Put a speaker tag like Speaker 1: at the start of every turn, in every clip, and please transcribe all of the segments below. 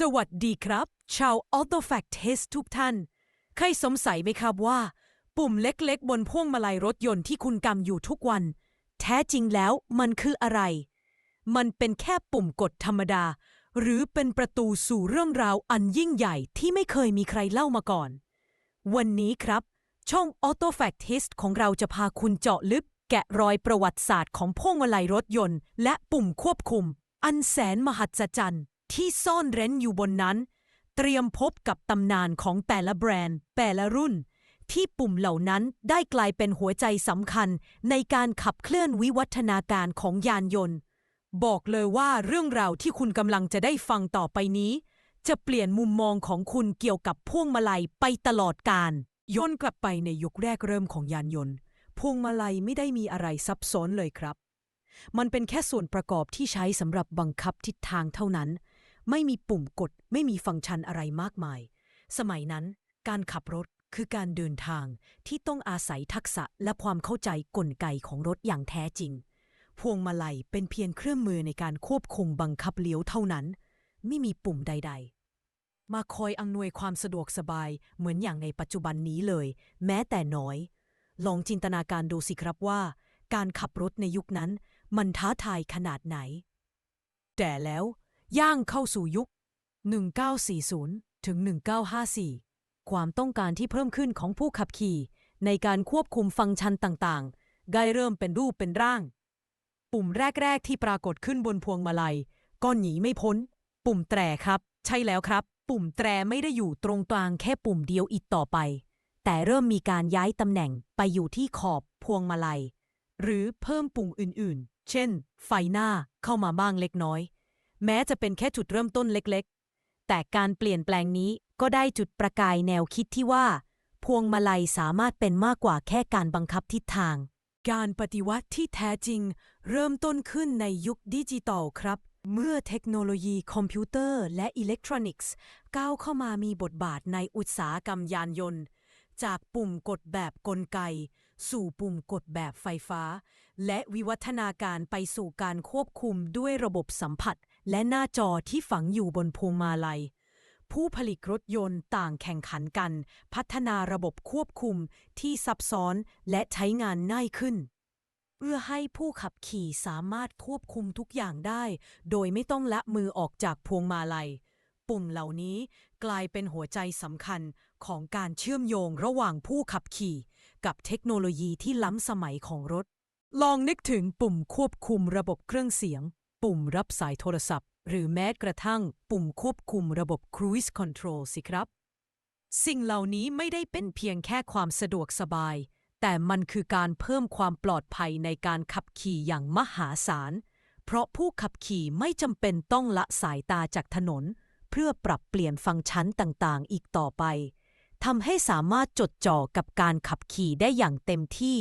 Speaker 1: สวัสดีครับ ชาว AutoFact Test ทุกท่าน ใครสงสัยไหมครับว่า ปุ่มเล็กๆ บนพ่วงมาลัยรถยนต์ที่คุณกำอยู่ทุกวัน แท้จริงแล้วมันคืออะไร มันเป็นแค่ปุ่มกดธรรมดา หรือเป็นประตูสู่เรื่องราวอันยิ่งใหญ่ที่ไม่เคยมีใครเล่ามาก่อน วันนี้ครับ ช่อง AutoFact Test ของเราจะพาคุณเจาะลึก แกะรอยประวัติศาสตร์ของพวงมาลัยรถยนต์ และปุ่มควบคุม อันแสนมหัศจรรย์ ที่ซ่อนเร้นอยู่บนนั้น เตรียมพบกับตำนานของแต่ละแบรนด์ แต่ละรุ่น ที่ปุ่มเหล่านั้นได้กลายเป็นหัวใจสำคัญในการขับเคลื่อนวิวัฒนาการของยานยนต์ บอกเลยว่าเรื่องราวที่คุณกำลังจะได้ฟังต่อไปนี้ จะเปลี่ยนมุมมองของคุณเกี่ยวกับพวงมาลัยไปตลอดกาลย้อนกลับไปในยุคแรกเริ่มของยานยนต์ พวงมาลัยไม่ได้มีอะไรซับซ้อนเลยครับมันเป็นแค่ส่วนประกอบที่ใช้สำหรับบังคับทิศทางเท่านั้น ไม่มีปุ่มกด ไม่มีฟังก์ชันอะไรมากมาย สมัยนั้น การขับรถคือการเดินทางที่ต้องอาศัยทักษะและความเข้าใจกลไกของรถอย่างแท้จริง พวงมาลัยเป็นเพียงเครื่องมือในการควบคุมบังคับเลี้ยวเท่านั้น ไม่มีปุ่มใด ๆ มาคอยอำนวยความสะดวกสบายเหมือนอย่างในปัจจุบันนี้เลย แม้แต่น้อย ลองจินตนาการดูสิครับว่า การขับรถในยุคนั้น มันท้าทายขนาดไหน แต่แล้ว ย่างเข้าสู่ยุค 1940 ถึง 1954 ความต้องการที่เพิ่มขึ้นของผู้ขับขี่ ในการควบคุมฟังก์ชันต่างๆ ได้เริ่มเป็นรูปเป็นร่าง ปุ่มแรก ๆ ที่ปรากฏขึ้นบนพวงมาลัย ก็หนีไม่พ้น ปุ่มแตรครับ ใช่แล้วครับ ปุ่มแตรไม่ได้อยู่ตรงกลางแค่ปุ่มเดียวอีกต่อไป แต่เริ่มมีการย้ายตำแหน่งไปอยู่ที่ขอบพวงมาลัย หรือเพิ่มปุ่มอื่นๆ เช่น ไฟหน้าเข้ามาบ้างเล็กน้อย แม้จะเป็นแค่จุดเริ่มต้นเล็กๆ แต่การเปลี่ยนแปลงนี้ก็ได้จุดประกายแนวคิดที่ว่า พวงมาลัยสามารถเป็นมากกว่าแค่การบังคับทิศทาง การปฏิวัติที่แท้จริง เริ่มต้นขึ้นในยุคดิจิตอลครับ เมื่อเทคโนโลยีคอมพิวเตอร์และอิเล็กทรอนิกส์ ก้าวเข้ามามีบทบาทในอุตสาหกรรมยานยนต์ จากปุ่มกดแบบกลไก สู่ปุ่มกดแบบไฟฟ้า และวิวัฒนาการไปสู่การควบคุมด้วยระบบสัมผัส และหน้าจอที่ฝังอยู่บนพวงมาลัย ผู้ผลิตรถยนต์ต่างแข่งขันกัน พัฒนาระบบควบคุมที่ซับซ้อนและใช้งานง่ายขึ้นเพื่อให้ผู้ขับขี่สามารถควบคุมทุกอย่างได้ โดยไม่ต้องละมือออกจากพวงมาลัย ปุ่มเหล่านี้กลายเป็นหัวใจสำคัญของการเชื่อมโยงระหว่างผู้ขับขี่ กับเทคโนโลยีที่ล้ำสมัยของรถ ลองนึกถึงปุ่มควบคุมระบบเครื่องเสียง ปุ่มรับสายโทรศัพท์ หรือแม้กระทั่งปุ่มควบคุมระบบ Cruise Control สิครับ สิ่งเหล่านี้ไม่ได้เป็นเพียงแค่ความสะดวกสบาย แต่มันคือการเพิ่มความปลอดภัยในการขับขี่อย่างมหาศาล เพราะผู้ขับขี่ไม่จำเป็นต้องละสายตาจากถนน เพื่อปรับเปลี่ยนฟังก์ชันต่างๆ อีกต่อไปทำให้สามารถจดจ่อกับการขับขี่ได้อย่างเต็มที่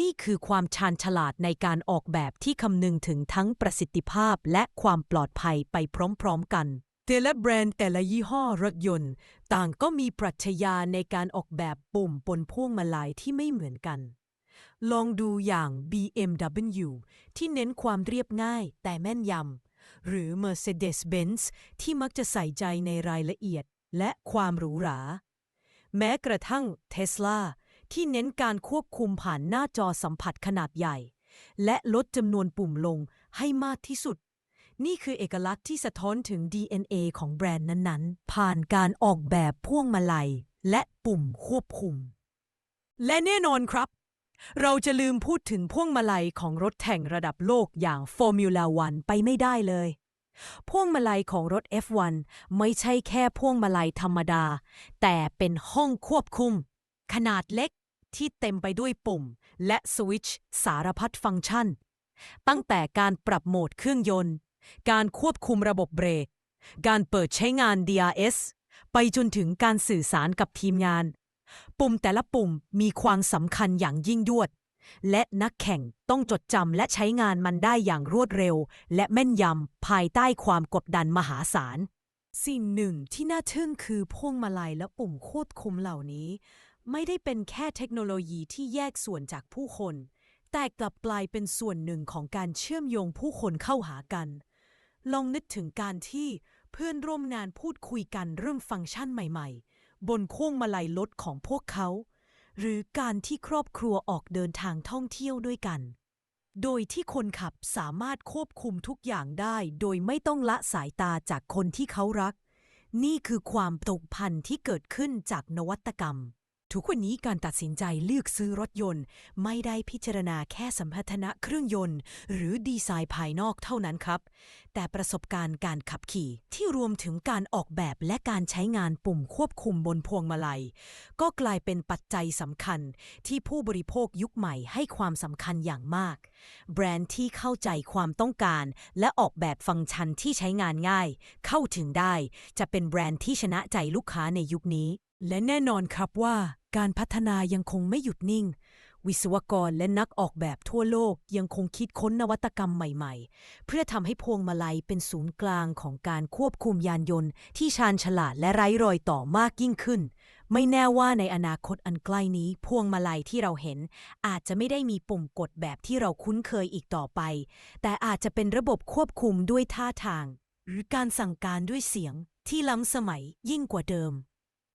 Speaker 1: นี่คือความชาญฉลาดในการออกแบบที่คำนึงถึงทั้งประสิทธิภาพและความปลอดภัยไปพร้อมๆกันแต่ละแบรนด์แต่ละยี่ห้อรถยนต์ ต่างก็มีปรัชญาในการออกแบบปุ่มบนพ่วงมาลัยที่ไม่เหมือนกัน ลองดูอย่าง BMW ที่เน้นความเรียบง่ายแต่แม่นยำ หรือ Mercedes-Benz ที่มักจะใส่ใจในรายละเอียดและความหรูหรา แม้กระทั่ง Tesla ที่เน้นการควบคุมผ่านหน้าจอสัมผัสขนาดใหญ่ และลดจำนวนปุ่มลงให้มากที่สุด นี่คือเอกลักษณ์ที่สะท้อนถึง DNA ของแบรนด์นั้นๆ ผ่านการออกแบบพ่วงมาลัย และปุ่มควบคุม และแน่นอนครับ เราจะลืมพูดถึงพ่วงมาลัยของรถแข่งระดับโลกอย่าง Formula 1 ไปไม่ได้เลยพ่วงมาลัยของรถ F1 ไม่ใช่แค่พ่วงมาลัยธรรมดา แต่เป็นห้องควบคุม ขนาดเล็ก ที่เต็มไปด้วยปุ่ม และสวิตช์สารพัดฟังก์ชัน ตั้งแต่การปรับโหมดเครื่องยนต์ การควบคุมระบบเบรก การเปิดใช้งาน DRS ไปจนถึงการสื่อสารกับทีมงาน ปุ่มแต่ละปุ่มมีความสำคัญอย่างยิ่งยวด และนักแข่งต้องจดจำและใช้งานมันได้อย่างรวดเร็ว และแม่นยำภายใต้ความกดดันมหาศาล สิ่งหนึ่งที่น่าทึ่งคือพวงมาลัยและปุ่มควบคุมเหล่านี้ ไม่ได้เป็นแค่เทคโนโลยีที่แยกส่วนจากผู้คน แต่กลับกลายเป็นส่วนหนึ่งของการเชื่อมโยงผู้คนเข้าหากัน ลองนึกถึงการที่เพื่อนร่วมงานพูดคุยกันเรื่องฟังก์ชันใหม่ๆ บนพวงมาลัยรถของพวกเขา หรือการที่ครอบครัวออกเดินทางท่องเที่ยวด้วยกัน โดยที่คนขับสามารถควบคุมทุกอย่างได้ โดยไม่ต้องละสายตาจากคนที่เขารัก นี่คือความตกพันที่เกิดขึ้นจากนวัตกรรม ทุกวันนี้การตัดสินใจเลือกซื้อรถยนต์ ไม่ได้พิจารณาแค่สัมพัทนะเครื่องยนต์ หรือดีไซน์ภายนอกเท่านั้นครับ แต่ประสบการณ์การขับขี่ที่รวมถึงการออกแบบและการใช้งานปุ่มควบคุมบนพวงมาลัย ก็กลายเป็นปัจจัยสำคัญที่ผู้บริโภคยุคใหม่ให้ความสำคัญอย่างมาก แบรนด์ที่เข้าใจความต้องการ และออกแบบฟังก์ชันที่ใช้งานง่าย เข้าถึงได้ จะเป็นแบรนด์ที่ชนะใจลูกค้าในยุคนี้ และแน่นอนครับว่าการพัฒนายังคงไม่หยุดนิ่ง วิศวกรและนักออกแบบทั่วโลกยังคงคิดค้นนวัตกรรมใหม่ๆ เพื่อทำให้พวงมาลัยเป็นศูนย์กลางของการควบคุมยานยนต์ ที่ชาญฉลาดและไร้รอยต่อมากยิ่งขึ้น ไม่แน่ว่าในอนาคตอันใกล้นี้ พวงมาลัยที่เราเห็น อาจจะไม่ได้มีปุ่มกดแบบที่เราคุ้นเคยอีกต่อไป แต่อาจจะเป็นระบบควบคุมด้วยท่าทาง หรือการสั่งการด้วยเสียงที่ล้ำสมัยยิ่งกว่าเดิม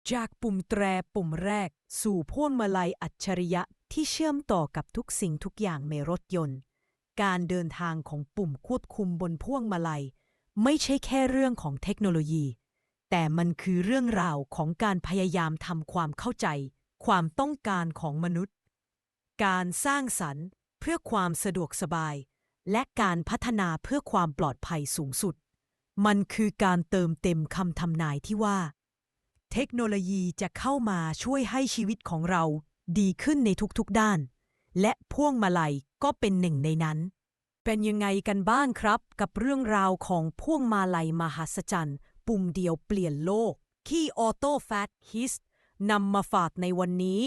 Speaker 1: จากปุ่มแตรปุ่มแรก สู่พวงมาลัยอัจฉริยะที่เชื่อมต่อกับทุกสิ่งทุกอย่างในรถยนต์ การเดินทางของปุ่มควบคุมบนพ่วงมาลัย ไม่ใช่แค่เรื่องของเทคโนโลยี แต่มันคือเรื่องราวของการพยายามทำความเข้าใจ ความต้องการของมนุษย์ การสร้างสรรค์ เพื่อความสะดวกสบาย และการพัฒนาเพื่อความปลอดภัยสูงสุด มันคือการเติมเต็มคำทำนายที่ว่า เทคโนโลยีจะเข้ามาช่วยให้ชีวิตของเราดีขึ้นในทุกๆด้าน และพ่วงมาลัยก็เป็นหนึ่งในนั้น เป็นยังไงกันบ้างครับ กับเรื่องราวของพ่วงมาลัยมหัศจรรย์ ปุ่มเดียวเปลี่ยนโลก ที่ออโต้แฟตฮิสนำมาฝากในวันนี้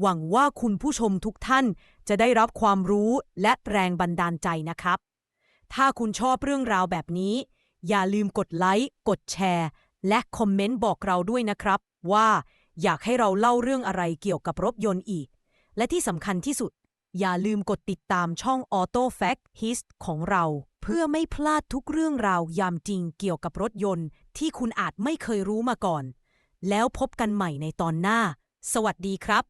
Speaker 1: หวังว่าคุณผู้ชมทุกท่านจะได้รับความรู้และแรงบันดาลใจนะครับ ถ้าคุณชอบเรื่องราวแบบนี้ อย่าลืมกดไลค์ กดแชร์ และคอมเมนต์บอกเราด้วยนะครับ ว่าอยากให้เราเล่าเรื่องอะไรเกี่ยวกับรถยนต์อีก และที่สำคัญที่สุด อย่าลืมกดติดตามช่อง Auto Fact Hist ของเรา เพื่อไม่พลาดทุกเรื่องราวยามจริงเกี่ยวกับรถยนต์ ที่คุณอาจไม่เคยรู้มาก่อน แล้วพบกันใหม่ในตอนหน้า สวัสดีครับ